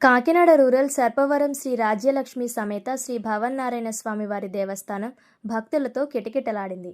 Kakinada rural Sarpavaram Shri Rajyalakshmi సమేత శ్రీ భవన్నారాయణ స్వామి వారి దేవస్థానం భక్తులతో కిటకిటలాడింది.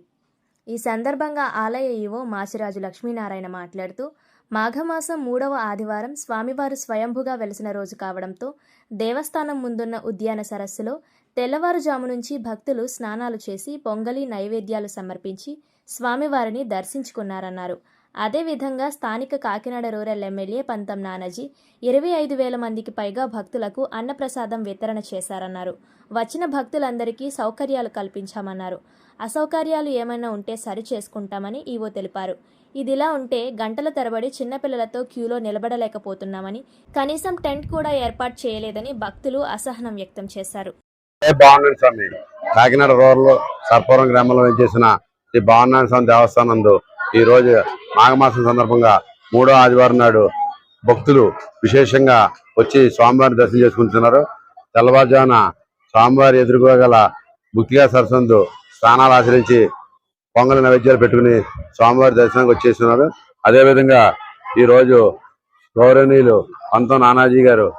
ఈ సందర్భంగా ఆలయ ఈవో మాచిరాజు లక్ష్మీనారాయణ మాట్లాడుతూ మాఘమాసం మూడవ ఆదివారం స్వామివారు స్వయంభుగా వెలిసిన రోజు కావడంతో దేవస్థానం ముందున్న ఉద్యాన సరస్సులో తెల్లవారుజాము నుంచి భక్తులు స్నానాలు చేసి పొంగలి నైవేద్యాలు సమర్పించి స్వామివారిని దర్శించుకున్నారన్నారు. అదేవిధంగా స్థానిక కాకినాడ రూరల్ ఎమ్మెల్యే పంతం నానాజీ ఇరవై ఐదు వేల మందికి పైగా భక్తులకు అన్నప్రసాదం వితరణ చేశారన్నారు. వచ్చిన భక్తులందరికీ సౌకర్యాలు కల్పించామన్నారు. అసౌకర్యాలు ఏమైనా ఉంటే సరి చేసుకుంటామని ఈవో తెలిపారు. ఇదిలా ఉంటే గంటల తరబడి చిన్నపిల్లలతో క్యూలో నిలబడలేకపోతున్నామని కనీసం టెంట్ కూడా ఏర్పాటు చేయలేదని భక్తులు అసహనం వ్యక్తం చేశారు. స్వామి? కాకినాడ రూరల్ సర్పవరం గ్రామంలో చేసిన శ్రీ భావనారాయణ స్వామి దేవస్థానం ఈ రోజు మాఘమాసం సందర్భంగా మూడో ఆదివారం నాడు భక్తులు విశేషంగా వచ్చి స్వామివారిని దర్శనం చేసుకుంటున్నారు. తెల్లవారుజామున స్వామివారి ఎదుర్కోగల ముక్తిగా సరసందు స్నానాలు ఆచరించి పొంగల నైవేద్యాలు పెట్టుకుని స్వామివారి దర్శనానికి వచ్చేస్తున్నారు. అదేవిధంగా ఈ రోజు గౌరవనీయులు పంతం నానాజీ గారు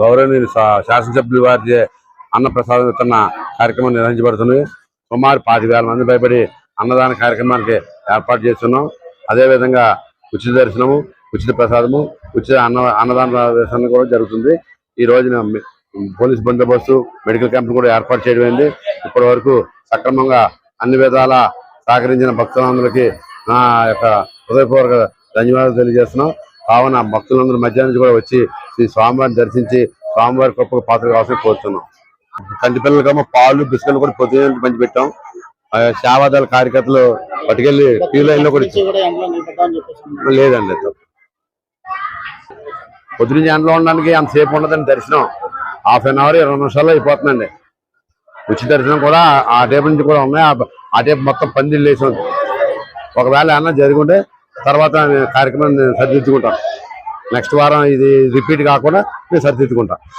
గౌరవనీయులు శా- శాసనసభ్యులు వారి అన్నప్రసాదం వితరణ కార్యక్రమం నిర్వహించబడుతుంది. సుమారు పాతి వేల మంది భయపడి అన్నదాన కార్యక్రమానికి ఏర్పాటు చేస్తున్నాం. అదేవిధంగా ఉచిత దర్శనము ఉచిత ప్రసాదము ఉచిత అన్న అన్నదాన దర్శనం కూడా జరుగుతుంది. ఈ రోజున పోలీస్ బందోబస్తు మెడికల్ క్యాంపులు కూడా ఏర్పాటు చేయడమైంది ఇప్పటి వరకు సక్రమంగా అన్ని విధాల సహకరించిన భక్తులందరికీ నా యొక్క హృదయపూర్వక ధన్యవాదాలు తెలియజేస్తున్నాం. కావున భక్తులందరూ మధ్యాహ్నం నుంచి కూడా వచ్చి శ్రీ స్వామివారిని దర్శించి స్వామివారి గొప్ప పాత్ర కావాల్సి కోరుతున్నాం. కంటి పిల్లలకేమో పాలు బిస్కెట్లు కూడా పొద్దున పంచి పెట్టాం. ఆ, సేవాదాల కార్యకర్తలు పట్టుకెళ్ళి క్యూ లైన్లో కూడా. లేదండి పొద్దున ఎండలో ఉండడానికి అంతసేపు ఉండదండి దర్శనం. హాఫ్ అన్ అవర్ ఇరవై నిమిషాల్లో అయిపోతుందండి. ఉచిత దర్శనం కూడా ఆ టైపు నుంచి కూడా ఉన్నాయి. ఆ- టైపు మొత్తం పందిళ్ళు వేసి ఉంది. ఒకవేళ ఏమన్నా జరిగి ఉంటే తర్వాత నేను కార్యక్రమం నేను సరిదిద్దుకుంటాను నెక్స్ట్ వారం ఇది రిపీట్ కాకుండా నేను సరిదిద్దుకుంటాను